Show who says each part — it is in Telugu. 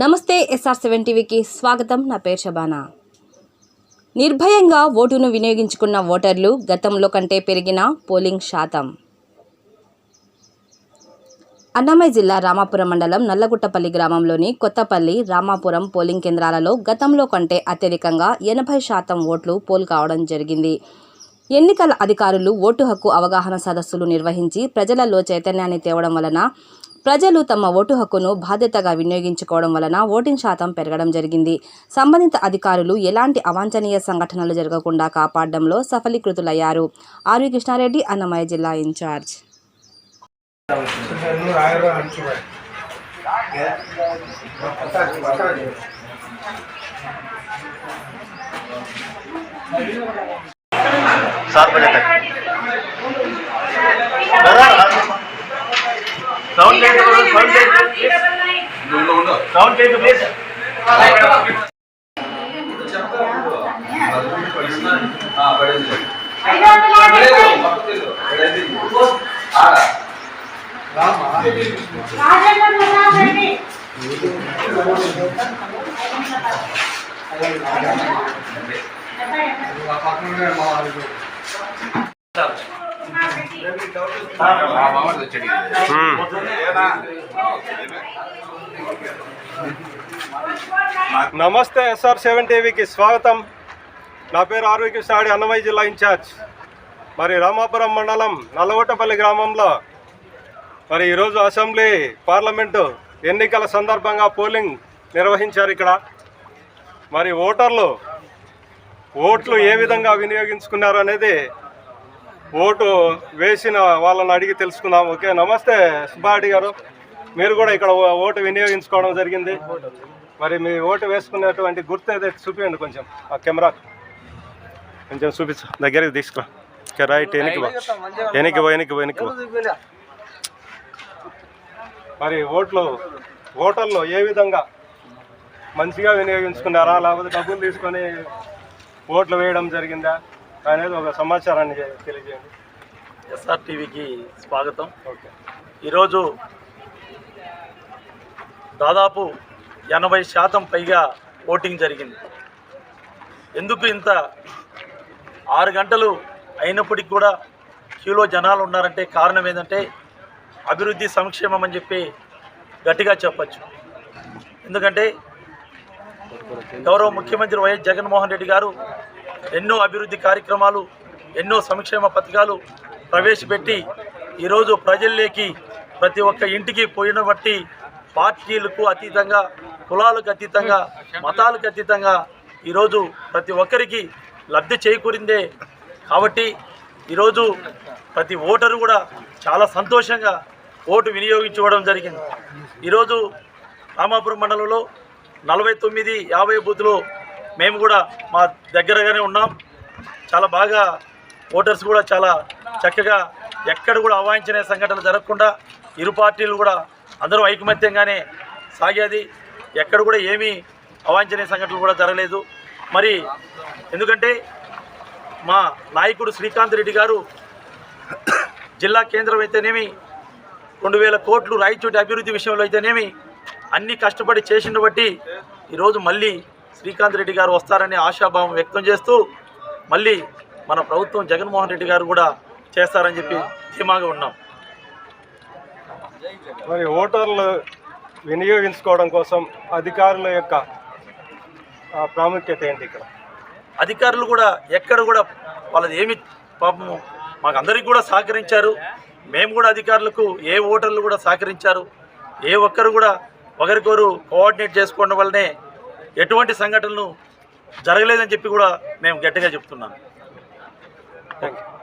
Speaker 1: నమస్తే ఎస్ఆర్ సెవెన్ టీవీకి స్వాగతం. నా పేరు షబానా నిర్భయంగా ఓటును వినియోగించుకున్న ఓటర్లు గతంలో కంటే పెరిగిన పోలింగ్ శాతం. అన్నమయ్య జిల్లా రామాపురం మండలం నల్లగుట్టపల్లి గ్రామంలోని కొత్తపల్లి రామాపురం పోలింగ్ కేంద్రాలలో గతంలో కంటే అత్యధికంగా ఎనభై శాతం ఓట్లు పోల్ కావడం జరిగింది. ఎన్నికల అధికారులు ఓటు హక్కు అవగాహన సదస్సులు నిర్వహించి ప్రజలలో చైతన్యాన్ని తేవడం వలన ప్రజలు తమ ఓటు హక్కును బాధ్యతగా వినియోగించుకోవడం వలన ఓటింగ్ శాతం పెరగడం జరిగింది సంబంధిత అధికారులు ఎలాంటి అవాంఛనీయ సంఘటనలు జరగకుండా కాపాడడంలో సఫలీకృతులయ్యారు ఆర్వి కృష్ణారెడ్డి అన్నమయ్య జిల్లా ఇన్ఛార్జ్
Speaker 2: सात बजे तक సౌండ్ లేదు సౌండ్ లేదు సౌండ్ లేదు ప్లీజ్ పక్కన మా వాళ్ళు
Speaker 3: నమస్తే ఎస్ఆర్ సెవెన్ టీవీకి స్వాగతం. నా పేరు ఆరోగ్య కృష్ణాడి అన్నమయ్య జిల్లా ఇన్ఛార్జ్. మరి రామాపురం మండలం నల్లగొట్టపల్లి గ్రామంలో మరి ఈరోజు అసెంబ్లీ పార్లమెంటు ఎన్నికల సందర్భంగా పోలింగ్ నిర్వహించారు ఇక్కడ. మరి ఓటర్లు ఓట్లు ఏ విధంగా వినియోగించుకున్నారు అనేది ఓటు వేసిన వాళ్ళని అడిగి తెలుసుకుందాం. ఓకే నమస్తే సుబ్బారెడ్డి గారు. మీరు కూడా ఇక్కడ ఓటు వినియోగించుకోవడం జరిగింది. మరి మీ ఓటు వేసుకునేటువంటి గుర్తు ఏదైతే చూపించండి కొంచెం. ఆ కెమెరా కొంచెం చూపించు. దగ్గరికి తీసుకురా. రైట్ వెనక్కి వెనక్కి వెనక్కి వెనక్కి మరి ఓట్లు ఓటర్లు ఏ విధంగా మంచిగా వినియోగించుకున్నారా? లేకపోతే డబ్బులు తీసుకొని ఓట్లు వేయడం జరిగిందా? అనేది ఒక సమాచారాన్ని తెలియజేయండి.
Speaker 2: ఎస్ఆర్ టీవీకి స్వాగతం.
Speaker 3: ఓకే.
Speaker 2: ఈరోజు దాదాపు ఎనభై శాతం పైగా ఓటింగ్ జరిగింది. ఎందుకు ఇంత ఆరు గంటలు అయినప్పటికీ కూడా క్యూలో జనాలు ఉన్నారంటే కారణం ఏంటంటే అభివృద్ధి సంక్షేమం అని చెప్పి గట్టిగా చెప్పచ్చు. ఎందుకంటే గౌరవ ముఖ్యమంత్రి వైఎస్ జగన్మోహన్ రెడ్డి గారు ఎన్నో అభివృద్ధి కార్యక్రమాలు ఎన్నో సంక్షేమ పథకాలు ప్రవేశపెట్టి ఈరోజు ప్రజల్లోకి ప్రతి ఒక్క ఇంటికి పోయిన బట్టి పార్టీలకు అతీతంగా కులాలకు అతీతంగా మతాలకు అతీతంగా ఈరోజు ప్రతి ఒక్కరికి లబ్ధి చేకూరిందే. కాబట్టి ఈరోజు ప్రతి ఓటరు కూడా చాలా సంతోషంగా ఓటు వినియోగించుకోవడం జరిగింది. ఈరోజు రామాపురం మండలంలో నలభై తొమ్మిది యాభై బూత్లో మేము కూడా మా దగ్గరగానే ఉన్నాం. చాలా బాగా ఓటర్స్ కూడా చాలా చక్కగా ఎక్కడ కూడా అవాయించిన సంఘటనలు జరగకుండా ఇరు పార్టీలు కూడా అందరూ ఐకమత్యంగానే సాగేది. ఎక్కడ కూడా ఏమీ అవాంఛనీయ సంఘటనలు కూడా జరగలేదు. మరి ఎందుకంటే మా నాయకుడు శ్రీకాంత్ రెడ్డి గారు జిల్లా కేంద్రం అయితేనేమి రెండు వేల కోట్లు రాయచోటి అభివృద్ధి విషయంలో అయితేనేమి అన్ని కష్టపడి చేసిన బట్టి ఈరోజు మళ్ళీ శ్రీకాంత్ రెడ్డి గారు వస్తారనే ఆశాభావం వ్యక్తం చేస్తూ మళ్ళీ మన ప్రభుత్వం జగన్మోహన్ రెడ్డి గారు కూడా చేస్తారని చెప్పి ధీమాగా ఉన్నాం.
Speaker 3: మరి ఓటర్లు వినియోగించుకోవడం కోసం అధికారుల యొక్క ప్రాముఖ్యత ఏంటి ఇక్కడ?
Speaker 2: అధికారులు కూడా ఎక్కడ కూడా వాళ్ళది ఏమి పాపము మాకు అందరికీ కూడా సహకరించారు. మేము కూడా అధికారులకు ఏ ఓటర్లు కూడా సహకరించారు. ఏ ఒక్కరు కూడా ఒకరికొకరు కోఆర్డినేట్ చేసుకోవడం వల్లనే ఎటువంటి సంఘటనలు జరగలేదని చెప్పి కూడా మేము గట్టిగా చెప్తున్నాను.
Speaker 3: Thank you